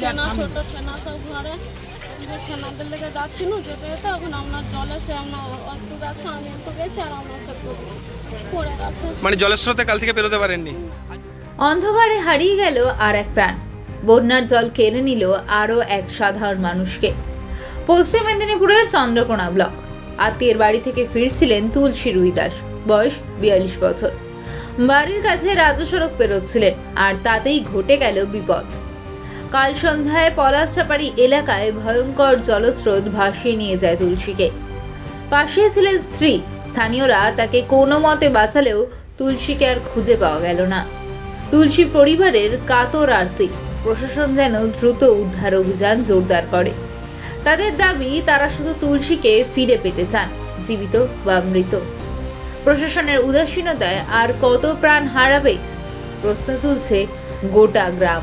ছেনা ছোট ছেনা সব ঘরে। যে ছেনাদের লেগে যাচ্ছি না যেতে যেতে এখন আপনার জলে সে আমরা একটু গেছে আমি একটু গেছি আর আমার সে পড়ে গেছে। মানে জলের স্রোতে কাল থেকে বেরোতে পারেননি? অন্ধকারে হারিয়ে গেল আর এক প্রাণ। বন্যার জল কেড়ে নিল আরও এক সাধারণ মানুষকে। পশ্চিম মেদিনীপুরের চন্দ্রকোনা ব্লক। আত্মীয়ের বাড়ি থেকে ফিরছিলেন তুলসী রুই দাস বয়স বিয়াল্লিশ বছর। বাড়ির কাছে রাজ্য সড়ক পেরোচ্ছিলেন আর তাতেই ঘটে গেল বিপদ। কাল সন্ধ্যায় পলাশচাপাড়ি এলাকায় ভয়ঙ্কর জলস্রোত ভাসিয়ে নিয়ে যায় তুলসীকে। পাশে ছিলেন স্ত্রী। স্থানীয়রা তাকে কোনো মতে বাঁচালেও তুলসীকে আর খুঁজে পাওয়া গেল না। তুলসী পরিবারের কাতর আরতি। প্রশাসন যেন দ্রুত উদ্ধার অভিযান জোরদার করে। তাদের দাবি, তারা শুধু তুলসীকে ফিরে পেতে চান, জীবিত বা মৃত। প্রশাসনের উদাসীনতায় আর কত প্রাণ হারাবে? প্রশ্ন তুলছে গোটা গ্রাম।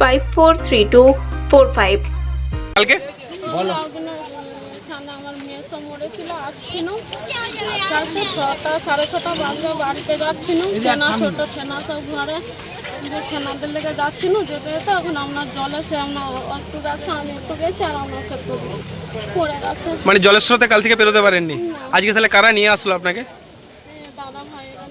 five four three two four five কালকে? বলো। আমার মেয়ে সব মরেছিল আসছিল। কালকে ছটা সাড়ে ছটা বাজে বাড়িতে যাচ্ছিল। ছেনা ছোট ছেনা সব ঘরে। যে ছেনাদের লেগে যাচ্ছিল যেতে যেতে এখন আপনার জলে সে আমরা একটু গেছে আমি একটু গেছি আর আমার সে পড়ে গেছে। মানে জলের স্রোতে কাল থেকে বেরোতে পারেননি? আজকে তাহলে কারা নিয়ে আসলো আপনাকে? দাদা ভাইরা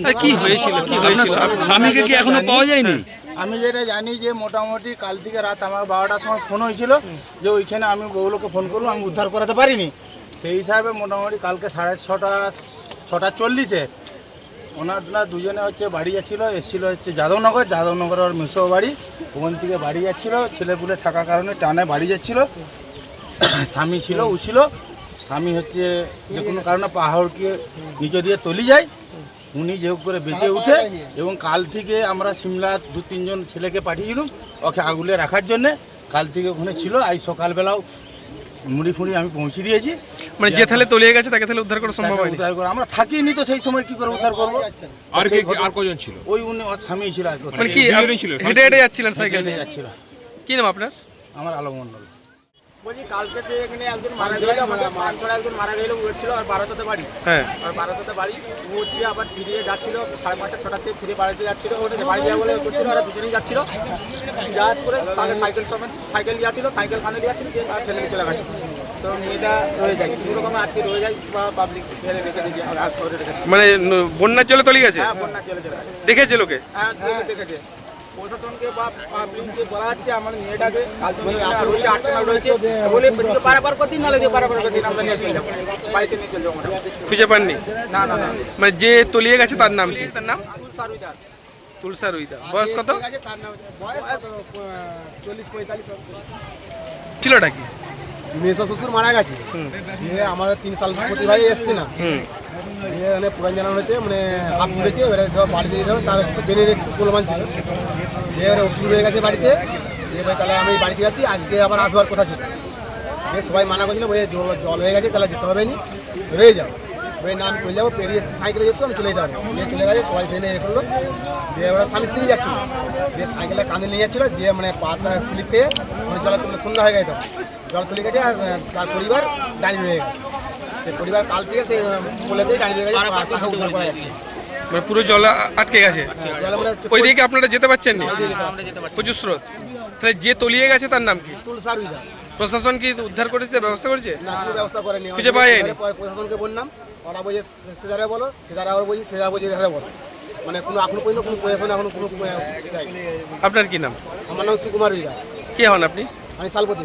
নিয়ে কি হয়েছিল? কি হয়েছিল? স্বামীকে কি এখনও পাওয়া যায়নি? আমি যেটা জানি যে মোটামুটি কাল থেকে রাত আমার বারোটার সময় ফোন হয়েছিল যে ওইখানে আমি বউলোকে ফোন করলাম, আমি উদ্ধার করাতে পারিনি। সেই হিসাবে মোটামুটি কালকে সাড়ে ছটা ছটা চল্লিশে ওনারা দুজনে হচ্ছে বাড়ি যাচ্ছিল, এসেছিল হচ্ছে যাদবনগর যাদবনগর ওর মিশো বাড়ি। ওখান থেকে বাড়ি যাচ্ছিল, ছেলেপুলে থাকার কারণে টানে বাড়ি যাচ্ছিল। স্বামী ছিল ছিল। স্বামী হচ্ছে যে কোনো কারণে পাহাড়কে নিচে দিয়ে তলি যায়। উনি যে হোক করে বেঁচে উঠে এবং কাল থেকে আমরা সিমলা দু তিনজন ছেলেকে পাঠিয়েছিলাম ওকে আগুলে রাখার জন্যে। কাল থেকে ওখানে ছিল আজ সকালবেলাও মুড়ি ফুড়ি আমি পৌঁছে দিয়েছি। মানে যে তাহলে তলিয়ে গেছে তাকে তাহলে উদ্ধার করা সম্ভব হয়নি? উদ্ধার করে আমরা থাকিনি তো সেই সময় কি করে উদ্ধার করব? আর কে আর কজন ছিল? ওই উনি ওর স্বামী ছিল আর কি। মানে কি ছিল? হেঁটে হেঁটে যাচ্ছিলেন সাইকেল? যাচ্ছিল। কি নাম আপনার? আমার আলো মণ্ডল বলছি কালকে যে এখানে একজন মারা গেল আমাদের পাঁচশোটা একজন মারা গেল আর বারোশোতে বাড়ি। হ্যাঁ। আর বারোশোতে বাড়ি ও হচ্ছে আবার ফিরিয়ে যাচ্ছিল সাড়ে পাঁচটা ছটার থেকে ফিরে বাড়িতে যাচ্ছিল বাড়ি যাওয়া বলে করছিল ওরা দুজনেই যাচ্ছিল। যাওয়ার পরে তাকে সাইকেল সমেত সাইকেল যাচ্ছিল সাইকেল কানে যাচ্ছিল আর ছেলে চলে গেছে। তো মেয়েটা রয়ে যায় কোনো রকম রয়ে যায় বা পাবলিক ফেলে রেখে করে মানে বন্যার জলে তলিয়ে গেছে? হ্যাঁ বন্যা চলে চলে গেছে। দেখেছে লোকে? হ্যাঁ দেখেছে। প্রশাসনকে বা পাবলিককে বলা হচ্ছে আমার মেয়েটাকে রয়েছে আটটা রয়েছে। বলে এদিকে পারাপার করতে নাহলে দিয়ে পারাপার করতে আমরা নিয়ে চলে যাব। বাড়িতে নিয়ে চলে যাব। আমরা খুঁজে পাননি? না না না। মানে যে তলিয়ে গেছে তার নাম কি? তার নাম সারুই দাস তুলসা রুইদা বয়স কত? চল্লিশ পঁয়তাল্লিশ ছিলটা কি? মেসো শ্বশুর মারা গেছে। দিয়ে আমাদের তিন সাল প্রতি ভাই এসছে না। হুম। দিয়ে মানে পুরান জানানো হয়েছে মানে হাফ ঘুরেছে এবারে বাড়িতে যেতে হবে তার জেনে কোলমান ছিল। এবারে ওষুধ হয়ে গেছে বাড়িতে। এবারে তাহলে আমি বাড়িতে যাচ্ছি, আজকে আবার আসবার কথা ছিল। দিয়ে সবাই মানা করছিল বলে জল- হয়ে গেছে, তাহলে যেতে হবে নি। রয়ে যাও। ওই নাম চলে যাব, পেরিয়ে সাইকেলে যেত আমি চলে যেতে দিয়ে চলে গেছে, সবাই সেখানে এ করল। দিয়ে এবার স্বামী স্ত্রী যাচ্ছিল। দিয়ে সাইকেলে কাঁধে নিয়ে যাচ্ছিল দিয়ে মানে পাতা স্লিপ খেয়ে মানে জলে সন্ধ্যা হয়ে গেছে। জল তুলে গেছে আর তার পরিবার দাঁড়িয়ে রয়ে গেছে। সে পরিবার কাল থেকে সে বলে দিয়ে দাঁড়িয়ে রয়ে গেছে মানে পুরো জল আটকে গেছে। ওই দিকে আপনারা যেতে পারছেন না? প্রচুর স্রোত। তাহলে যে তলিয়ে গেছে তার নাম কি? প্রশাসন কি উদ্ধার করেছে ব্যবস্থা করেছে? খুঁজে পাওয়া যায়নি? প্রশাসনকে বললাম ওরা বলছে সেদারে বলো সেদারে আবার বলছি সেদারে বলছি এধারে বলো। মানে কোনো এখনও পর্যন্ত কোনো প্রশাসন এখনও কোনো আপনার কি নাম? আমার নাম সুকুমার কে হন আপনি? আমি শালপতি